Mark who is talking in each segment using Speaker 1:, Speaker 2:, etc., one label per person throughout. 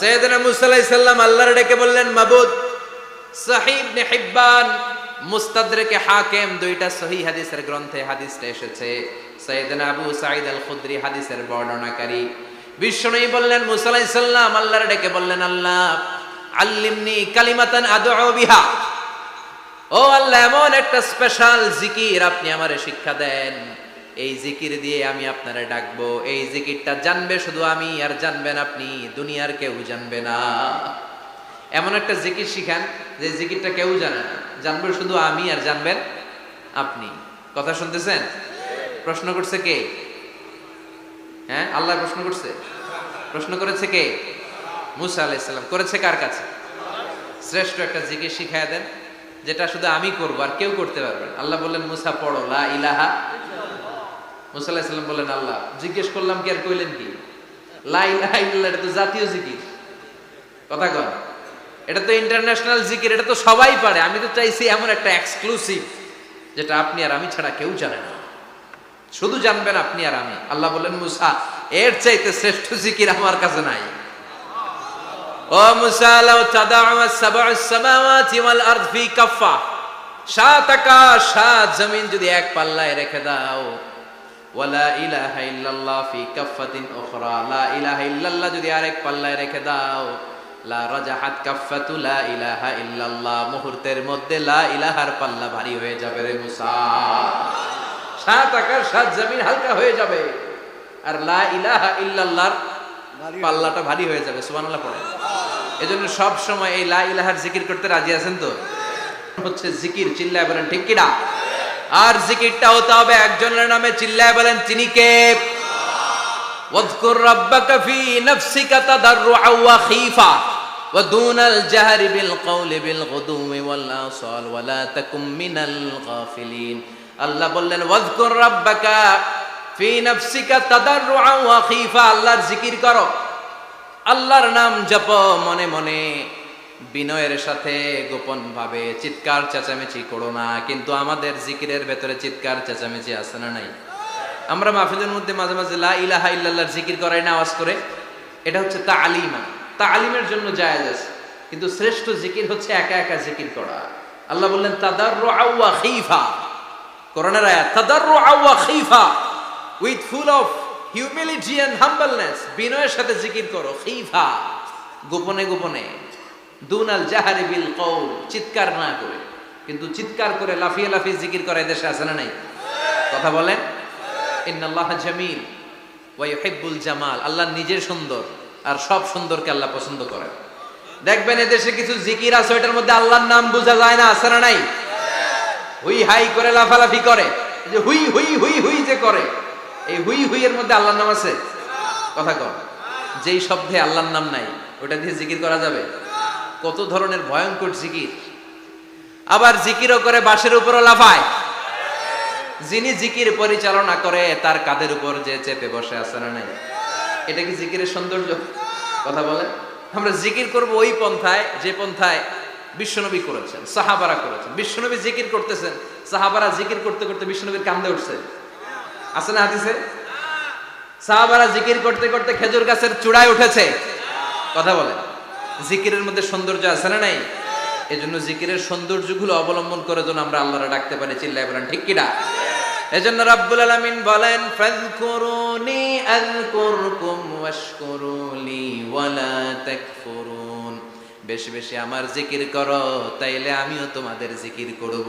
Speaker 1: সৈয়দনা মুসা আলাইহিস সালাম আল্লাহর ডেকে বললেন, মাবুদ, সহিহ ইবনে হিব্বান, মুস্তাদরেকে হাকিম, দুইটা সহি হাদিসের গ্রন্থে হাদিসটা এসেছে। সৈয়দনা আবু সাঈদ আল খুদরি হাদিসের বর্ণনাকারী। বিশ্বনবী বললেন, মুসা আলাইহিস সালাম আল্লাহর ডেকে বললেন, আল্লাহ, আল্লিমনি কালিমাতান আদউ বিহা। ও আল্লাহ, এমন একটা স্পেশাল জিকির আপনি আমারে শিক্ষা দেন। এই জিকির দিয়ে আমি আপনারে ডাকবো। এই জিকিরটা জানবে শুধু আমি, আর জানবেন আপনি, দুনিয়ার কেউ জানবে না। এমন একটা জিকির শিখান, যে জিকিরটা কেউ জানে না। জানবে শুধু আমি, আর জানবেন আপনি। কথা শুনতেছেন? প্রশ্ন করছে কে? হ্যাঁ আল্লাহ প্রশ্ন করছে? প্রশ্ন করেছে কে? মুসা আলাইসাল্লাম করেছে কার কাছে? শ্রেষ্ঠ একটা জিকির শিখায় দেন, যেটা শুধু আমি করব, আর কেউ করতে পারবে না। আল্লাহ বললেন, মুসা, পড়ো, লা ইলাহা মুসা আলাইসাল্লাম বললেন, আল্লাহ, জিজ্ঞেস করলাম কি আর কইলেন কি? লা ইলাহা এটা তো জাতীয় জিকির। কথা কন। এটা তো ইন্টারন্যাশনাল জিকির, এটা তো সবাই পারে। আমি তো চাইছি এমন একটা এক্সক্লুসিভ যেটা আপনি আর আমি ছাড়া কেউ জানে না। শুধু জানবেন আপনি আর আমি। আল্লাহ বললেন, মুসা, এর চাইতে শ্রেষ্ঠ জিকির আমার কাছে নাই। ও মুসা, লাউ তাদাউ সাবউ সামাওয়াতি ওয়াল আরদ ফি কাফা সাত আকাশ, সাত জমিন যদি এক পাল্লায় রেখে দাও। ওয়ালা ইলাহা ইল্লাল্লাহ ফি কাফাতিন উখরা। লা ইলাহা ইল্লাল্লাহ যদি আরেক পাল্লায় রেখে দাও লা রাজাহাত কাফাতু লা ইলাহা ইল্লাল্লাহ। মুহূর্তের মধ্যে লা ইলাহার পাল্লা ভারী হয়ে যাবে রে মুসা। সাত জমিন হালকা হয়ে যাবে। আর লা ইলাহা ইল্লাল্লাহর পাল্লাটা ভারী হয়ে যাবে সুবহানাল্লাহ পড়ে। এজন্য সব সময় এই লা ইলাহার জিকির করতে রাজি আছেন তো? হচ্ছে জিকির চিল্লায় বলেন ঠিক কিনা? আর জিকিরটা হতে হবে একজনের নামে চিল্লায় বলেন তিনি কে واذكر ربك في نفسك تضرعا وخيفا ودون الجهر بالقول بالغدو والآصال ولا تكن من الغافلين আল্লাহ বললেন ওয়াজকুর রাব্বাকা ফি নাফসিকা তাদাররুআ ওয়া খীফা আল্লাহর জিকির করো আল্লাহর নাম জপ মনে মনে বিনয়ের সাথে গোপন ভাবে চিৎকার চেঁচামেচি করো না, কিন্তু আমাদের জিকিরের ভেতরে চিৎকার চেঁচামেচি আছে না নাই? আমরা মাহফিলের মধ্যে মাঝে মাঝে লা ইলাহা ইল্লাল্লাহর জিকির করাই না আওয়াজ করে, এটা হচ্ছে তা আলিমা তা আলিমের জন্য জায়েজ আছে, কিন্তু শ্রেষ্ঠ জিকির হচ্ছে একা একা জিকির করা। আল্লাহ বললেন, তাদাররুআ ওয়া খীফা। কোরআনের আয়াত, তাদাররুআ ওয়া খীফা with full of humility and humbleness. বিনয়ের সাথে জিকির করো, খীফা। গোপনে গোপনে। দুনাল জাহারি বিল কওল, চিৎকার না করে। কিন্তু চিৎকার করে লাফিয়ে লাফিয়ে জিকির করে দেশে আছে না নাই? কথা বলেন? ইন্নাল্লাহ জামিল ওয়া ইউহিব্বুল জামাল, আল্লাহ নিজের সুন্দর আর সব সুন্দরকে আল্লাহ পছন্দ করেন। দেখবেন এদেশে কিছু জিকির আছে, ওইটার মধ্যে আল্লাহর নাম বোঝা যায় না, আছে না নাই? হুই হাই করে, লাফালাফি করে। যে হুই হুই হুই হুই যে করে, এই হুই হুই এর মধ্যে আল্লাহর নাম আছে? কথা কর যেই শব্দে আল্লাহর নাম নাই ওটা দিয়ে জিকির করা যাবে? কত ধরনের ভয়ঙ্কর জিকির। আবার জিকিরও করে বাসের উপরও লাফায়। যিনি জিকির পরিচালনা করে, তার কাদের উপর যে চেপে বসে আছে না নাই? এটা কি জিকিরের সৌন্দর্য? কথা বলে আমরা জিকির করব ওই পন্থায়, যে পন্থায় বিশ্বনবী করেছেন, সাহাবারা করেছেন। বিশ্বনবী জিকির করতেছেন, সাহাবারা জিকির করতে করতে বিশ্বনবীর কান্দে উঠছে। আছে না হাদিসে? সাহাবারা জিকির করতে করতে খেজুর গাছের চূড়ায় উঠেছে। কথা বলে জিকিরের মধ্যে সৌন্দর্য আছে না নাই? এই জন্য জিকিরের সৌন্দর্যগুলো অবলম্বন করে যেন আমরা আল্লাহরা ডাকতে পারি, চিল্লায় বলেন, ঠিক কিনা? এজন্য রাব্বুল আলামিন বলেন, ফাযকুরুনি আযকুরকুম ওয়াশকুরুলি ওয়ালা তাকফুরুন। বেশি বেশি আমার জিকির করো, তাইলে আমিও তোমাদের জিকির করব।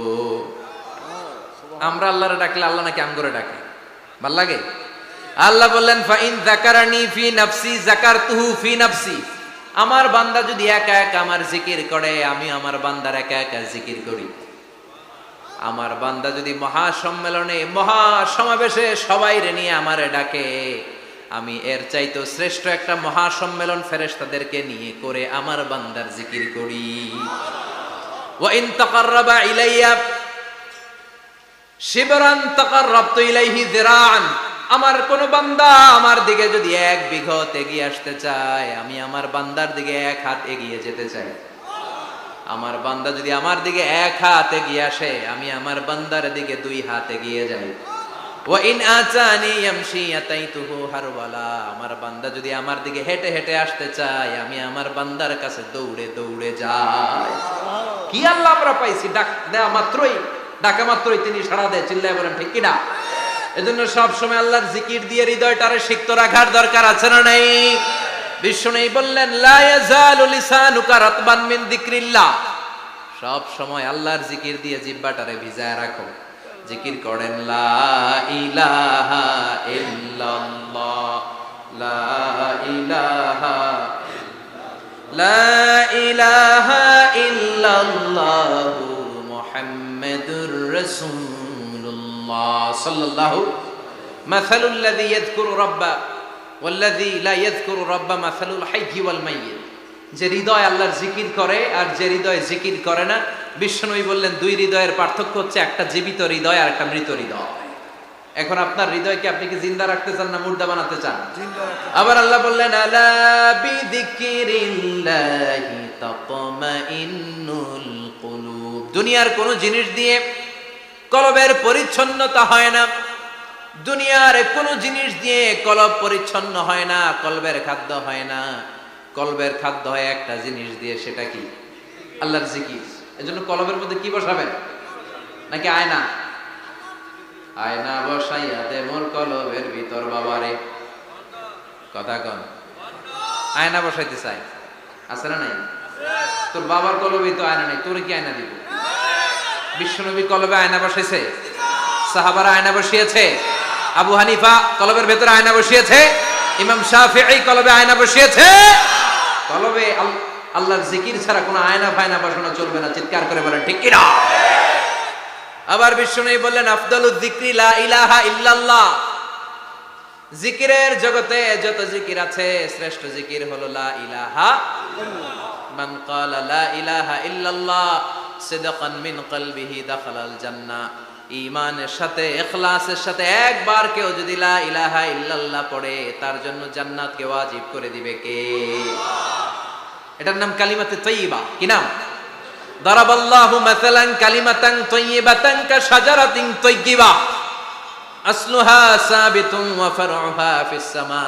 Speaker 1: আমরা আল্লাহরে ডাকলে আল্লাহ নাকি আম করে ডাকে? ভালো লাগে? আল্লাহ বললেন, ফাইন যাকারানি ফি নাফসি, যাকারতুহু ফি নাফসি। আমার বান্দা যদি একা একা আমার জিকির করে, আমি আমার বান্দার একা একা জিকির করি। আমার বান্দা যদি মহা সম্মেলনে মহা সমাবেশে সবাই রে নিয়ে আমার ডাকে, আমি এর চাইতো শ্রেষ্ঠ একটা মহা সম্মেলন ফেরেশতাদেরকে নিয়ে করে আমার বান্দার জিকির করি। ওয়া ইন তাকাররাবা ইলাইয়া, শিবরান তকার তাকাররাবতু ইলাইহি যিরান আমার কোন বান্দা আমার দিকে যদি এক বিঘত এগিয়ে আসতে চায়, আমি আমার বান্দার দিকে এক হাত এগিয়ে যেতে চাই। আমার বান্দা যদি আমার দিকে এক হাত এগিয়ে আসে, আমি আমার বান্দার দিকে দুই হাত এগিয়ে যাই। আমার বান্দা যদি আমার দিকে হেঁটে হেঁটে আসতে চায়, আমি আমার বান্দার কাছে দৌড়ে দৌড়ে যাই। কি আল্লাহ আমরা পাইছি? ডাক দেয়া মাত্রই, ডাকা মাত্রই তিনি সাড়া দেয়, চিল্লায় বলেন, ঠিক কিনা? এজন্য সব সময় আল্লাহর জিকির দিয়ে হৃদয়টারে সিক্ত রাখার দরকার আছে না নাই? বিশ্ব নেই বললেন, লা ইয়াজালু লিসানুকা রাতবান মিন যিকরিল্লাহ। সব সময় আল্লাহর জিকির দিয়ে জিব্বাটারে ভিজায় রাখো। জিকির করেন, লা ইলাহা ইল্লাল্লাহ। লা ইলাহা লা ইলাহা ইল্লাল্লাহু মুহাম্মাদুর রাসূলুল্লাহ সাল্লাল্লাহু মাসালুল লাযী ইয়াযকুরু রাব্বা ওয়াল্লাযী লা ইয়াযকুরু রাব্বা মাসালুল হাইয়্যি ওয়াল মাইয়্যিত। যে হৃদয় আল্লাহর জিকির করে আর যে হৃদয় জিকির করে না বিশ্বনবী বললেন দুই হৃদয়ের পার্থক্য হচ্ছে একটা জীবিত হৃদয় আর একটা মৃত হৃদয়। এখন আপনার হৃদয়কে আপনি কি জিন্দা রাখতে চান না মুর্দা বানাতে চান? আবার আল্লাহ বললেন আলা বিযিকিরিল্লাহি তাতমাইন্নুল কুলুব। দুনিয়ার কোন জিনিস দিয়ে কলবের পরিচ্ছন্নতা হয় না। দুনিয়ার কোন জিনিস দিয়ে কলব পরিচ্ছন্ন হয় না, কলবের খাদ্য হয় না। কলবের খাদ্য হয় একটা জিনিস দিয়ে, সেটা কি? আল্লাহর জিকির। এজন্য কলবের মধ্যে কি বসাবেন? নাকি আয়না? আয়না বসাইয়া দে মোর কলবের ভিতর, বাবারে। কথা কন। আয়না বসাইতে চাই। আছে না নাই? তোর বাবার কলবে তো আয়না নাই, তোর কি আয়না দিব? বিশ্বনবী কলবে আয়না বসাইছে সাহাবারা আয়না বসিয়েছে। আবু হানিফা কলবের ভেতরে আয়না বসিয়েছে। ইমাম শাফিঈ কলবে আয়না বসিয়েছে। কলবে আল্লাহর জিকির ছাড়া কোনো আয়না ফায়না বসানো চলবে না। চিৎকার করে বলেন, ঠিক কিনা? আবার বিষ্ণু বললেন আফদলুদ যিকরি লা ইলাহা ইল্লাল্লাহ। জিকিরের জগতে যত জিকির আছে, শ্রেষ্ঠ জিকির হলো লা ইলাহা মান ক্বালা লা ইলাহা ইল্লাল্লাহ। সিদাকান মিন কলবিহি দখলাল জান্নাহ। ইমানের সাথে এখলাসের সাথে একবার কেউ যদি লা ইলাহা ইল্লাল্লাহ পড়ে, তার জন্য জান্নাত জান্নাতকে ওয়াজিব করে দিবে কে? এটার নাম কালিমাতে তৈবা কি নাম? দরাবাল্লাহু মাসালান কালিমাতান তৈয়িবাতান কা শাজারাতিন তৈয়িবা। আসলুহা সাবিতুন ওয়া ফারউহা ফিস সামা।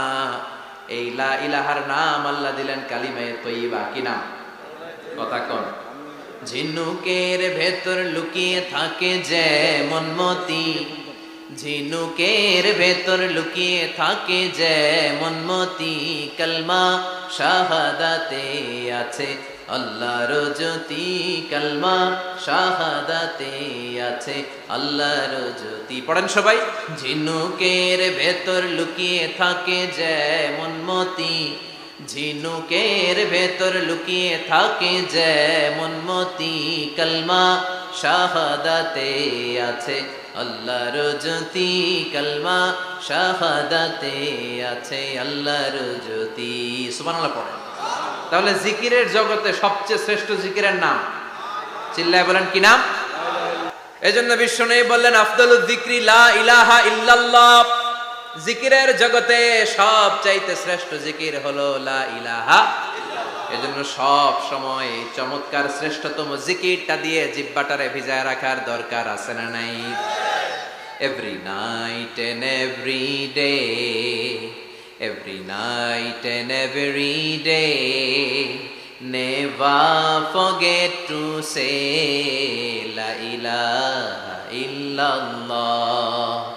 Speaker 1: এই লা ইলাহার নাম আল্লাহ দিলেন কালিমায়ে তৈয়িবা। কি নাম? কথা কোন। ঝিনুকের ভেতর লুকিয়ে থাকে যে মনমতি। ঝিনুকের ভেতর লুকিয়ে থাকে যে মনমতি। কলমা শাহাদাতে আছে আল্লাহর জ্যোতি কলমা শাহাদাতে আছে আল্লাহর জ্যোতি পড়েন সবাই। ঝিনুকের ভেতর লুকিয়ে থাকে যে মনমতি। ঝিনুকের ভেতর লুকিয়ে থাকে যে মনমতি কলমা, শাহাদাতে আছে আল্লাহর জ্যোতি কলমা, শাহাদাতে আছে আল্লাহর জ্যোতি। সুবহানাল্লাহ পড়েন তাহলে জিকিরের জগতে সবচেয়ে শ্রেষ্ঠ জিকিরের নাম? চিল্লায় বলেন, কি নাম? এজন্য বিশ্ব নেই বললেন, আফদলুদ যিকরি লা ইলাহা ইল্লাল্লাহ। জিকিরের জগতে সব চাইতে শ্রেষ্ঠ জিকির হলো লা ইলাহা এজন্য সব সময় চমৎকার শ্রেষ্ঠতম জিকিরটা দিয়ে জিব্বাটারে ভিজায় রাখার দরকার আছে না নাই every night and every day every night and every day. Never forget to say, La ilaha illallah.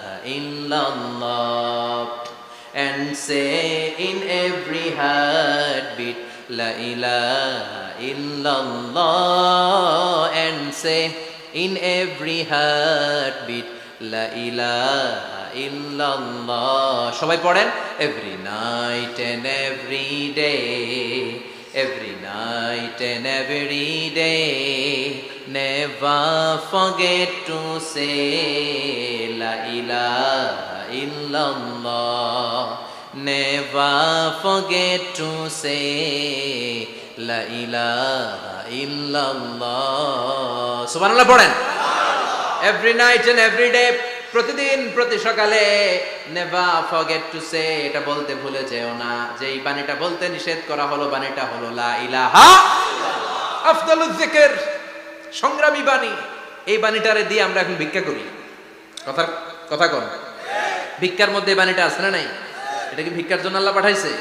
Speaker 1: illallah and say in every heartbeat La ilaha illallah and say in every heartbeat La ilaha illallah সবাই পড়েন every night and every day every night and every day never forget to say la ilaha illallah. Never forget to say La ilaha illallah. সুবহানাল্লাহ পড়েন every night and every day প্রতিদিন, প্রতি সকালে never forget to সে এটা বলতে ভুলে যেও না যে এই বাণীটা বলতে নিষেধ করা হলো, বাণীটা হলো লা ইলাহা আফদালুজ জিকির, সংগ্রামী বাণী এই বাণীটারে দিয়ে আমরা এখন ভিক্ষা করি কথা কথা কোন। ভিক্ষার মধ্যে বাণীটা আছে না নাই? এটা কি ভিক্ষার জন্য আল্লাহ পাঠাইছে?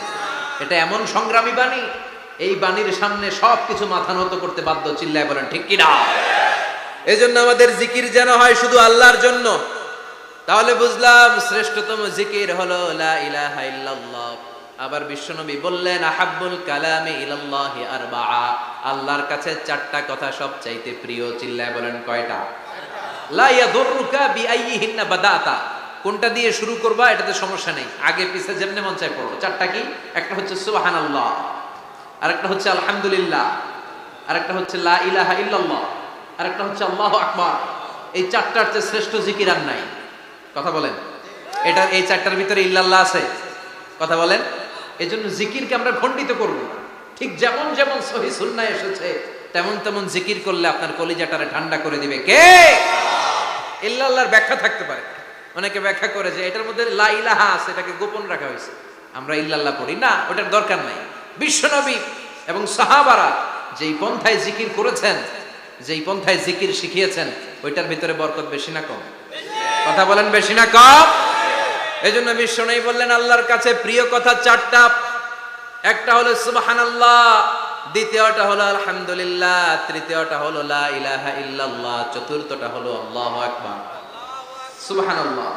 Speaker 1: এটা এমন সংগ্রামী বাণী, এই বাণীর সামনে সব কিছু মাথা নত করতে বাধ্য, চিল্লায় বলেন, ঠিক কি না এই জন্য আমাদের জিকির যেন হয় শুধু আল্লাহর জন্য। তাহলে বুঝলাম শ্রেষ্ঠতম জিকির হলো লা ইলাহা ইল্লাল্লাহ। আবার বিশ্বনবী বললেন, আহাব্বুল কালামে ইলাল্লাহি আরবাআ। আল্লাহর কাছে চারটা কথা সবচাইতে প্রিয়, চিল্লায় বলেন, কয়টা? কোনটা দিয়ে শুরু করবা, এটাতে সমস্যা নেই। আগে পিছে যেমনি মন চাই পড়ো। চারটা কি? একটা হচ্ছে সুবহানাল্লাহ, আরেকটা হচ্ছে আলহামদুলিল্লাহ, আরেকটা হচ্ছে লা ইলাহা ইল্লাল্লাহ, আরেকটা হচ্ছে আল্লাহু আকবার। এই চারটার চেয়ে শ্রেষ্ঠ জিকির আর নাই। কথা বলেন। এটা এই চারটার ভিতরে ইল্লাল্লাহ আছে। কথা বলেন। এই জন্য জিকিরকে আমরা খণ্ডিত করব ঠিক যেমন যেমন সহি সুন্নাহ এসেছে, তেমন তেমন জিকির করলে আপনার কলিজাটারে ঠান্ডা করে দিবে। কে? ইল্লাল্লাহর ব্যাখ্যা থাকতে পারে। অনেকে ব্যাখ্যা করে যে এটার মধ্যে লা ইলাহা আছে, এটাকে গোপন রাখা হয়েছে। আমরা ইল্লাল্লাহ পড়ি। না, ওটার দরকার নাই। বিশ্বনবী এবং সাহাবারা যেই পন্থায় জিকির করেছেন, যেই পন্থায় জিকির শিখিয়েছেন, ওইটার ভিতরে বরকত বেশি না কম? কথা বলেন বেশি না কম? এই জন্য বিশ্বনবী বললেন, আল্লাহর কাছে প্রিয় কথা চারটা। একটা হলো সুবহানাল্লাহ দ্বিতীয়টা হলো আলহামদুলিল্লাহ, তৃতীয়টা হলো লা ইলাহা ইল্লাল্লাহ, চতুর্থটা হলো আল্লাহু আকবার। সুবহানাল্লাহ।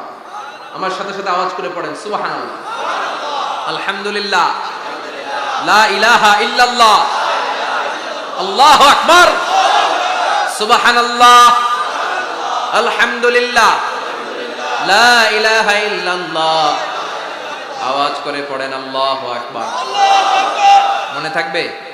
Speaker 1: আমার সাথে সাথে আওয়াজ করে পড়েন, সুবহানাল্লাহ। আলহামদুলিল্লাহ। লা ইলাহা ইল্লাল্লাহ। আল্লাহু আকবার। সুবহানাল্লাহ। আলহামদুলিল্লাহ। লা ইলাহা ইল্লাল্লাহ। আওয়াজ করে পড়েন, আল্লাহু আকবার। মনে থাকবে?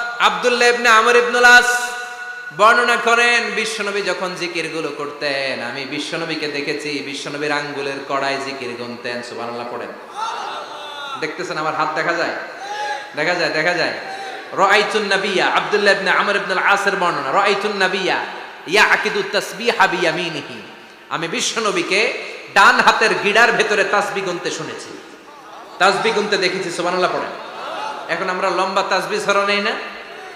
Speaker 1: আব্দুল্লাহ ইবনে আমর ইবনুল বর্ণনা করেন, বিশ্বনবী যখন জিকিরগুলো করতেন, আমি বিশ্বনবীকে দেখেছি, বিশ্বনবীর আঙ্গুলের কড়াই জিকির গুনতেন, সুবহানাল্লাহ পড়েন। দেখতেছেন আমার হাত দেখা যায়? দেখা যায় দেখা যায়। রাআইতুন নাবিয়া, আব্দুল্লাহ ইবনে আমর ইবনুল আসের বর্ণনা, রাআইতুন নাবিয়া ইয়াকিদু তাসবিহা বিয়ামিনিহি। আমি বিশ্বনবীকে ডান হাতের গিডার ভেতরে তাসবি গুনতে শুনেছি। তাসবি গুনতে দেখেছি, সুবহানাল্লাহ পড়েন। এখন আমরা লম্বা তাসবি ছড়া নেই না?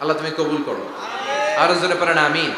Speaker 1: আল্লাহ তুমি কবুল করো। আরও জোরে পারেন আমিন।